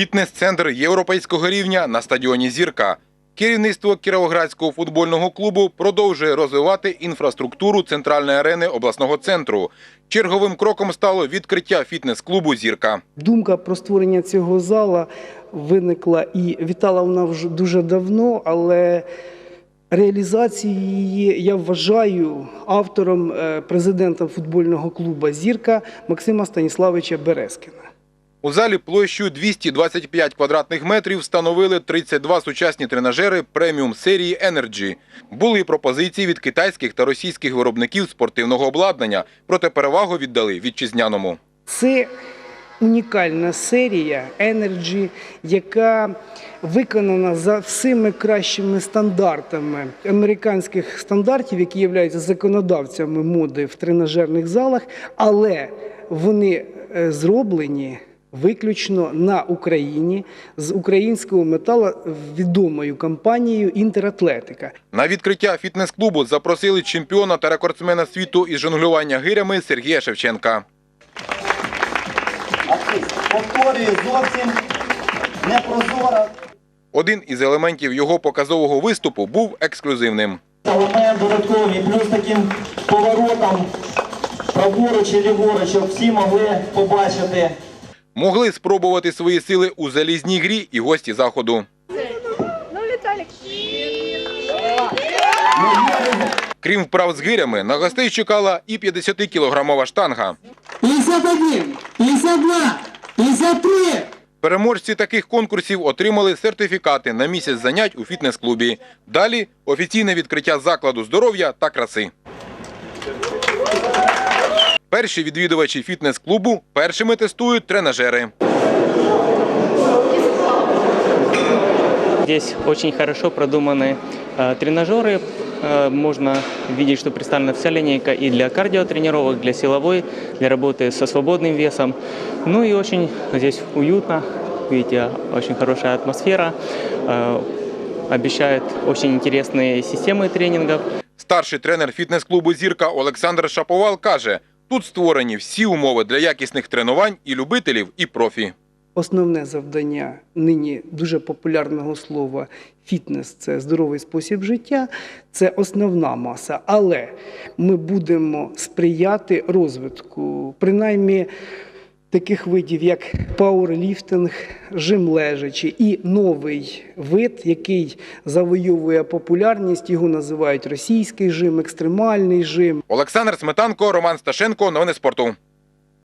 Фітнес-центр європейського рівня на стадіоні Зірка. Керівництво Кіровоградського футбольного клубу продовжує розвивати інфраструктуру центральної арени обласного центру. Черговим кроком стало відкриття фітнес-клубу Зірка. Думка про створення цього зала виникла і вітала вона вже дуже давно, але реалізацію її я вважаю автором, е, президентом футбольного клубу Зірка Максима Станіславовича Березкіна. У залі площею 225 квадратних метрів встановили 32 сучасні тренажери преміум серії Energy. Були пропозиції від китайських та російських виробників спортивного обладнання, проте перевагу віддали вітчизняному. Це унікальна серія Energy, яка виконана за всіми кращими стандартами американських стандартів, які являються законодавцями моди в тренажерних залах, але вони е, зроблені. Виключно на Україні з українського металу відомою компанією Інтератлетика. На відкриття фітнес-клубу запросили чемпіона та рекордсмена світу із жонглювання гирями Сергія Шевченка. Повторюю, зовсім непрозора. Один із елементів його показового виступу був ексклюзивним. Елемент додатковий, плюс таким поворотом праворуч і ліворуч, щоб всі могли побачити. Могли спробувати свої сили у залізній грі і гості заходу. Ну. Крім вправ з гирями, на гостей чекала і 50-кілограмова штанга. 51, 52, 53. Переможці таких конкурсів отримали сертифікати на місяць занять у фітнес-клубі. Далі офіційне відкриття закладу здоров'я та краси. Перші відвідувачі фітнес-клубу першими тестують тренажери. Здесь очень хорошо продуманы э, тренажеры. Э, можно видеть, что представлена вся линейка и для кардиотренировок, для силовой, для работы со свободным весом. Ну и очень здесь уютно. Видите, очень хорошая атмосфера. Э, обещает очень интересные системы тренингов. Старший тренер фітнес-клубу Зірка Олександр Шаповал каже: тут створені всі умови для якісних тренувань і любителів, і профі. Основне завдання нині дуже популярного слова фітнес це здоровий спосіб життя, це основна маса. Але ми будемо сприяти розвитку, принаймні таких видів, як пауерліфтинг, жим лежачі і новий вид, який завойовує популярність. Його називають російський жим, екстремальний жим. Олександр Сметанко, Роман Сташенко. Новини спорту.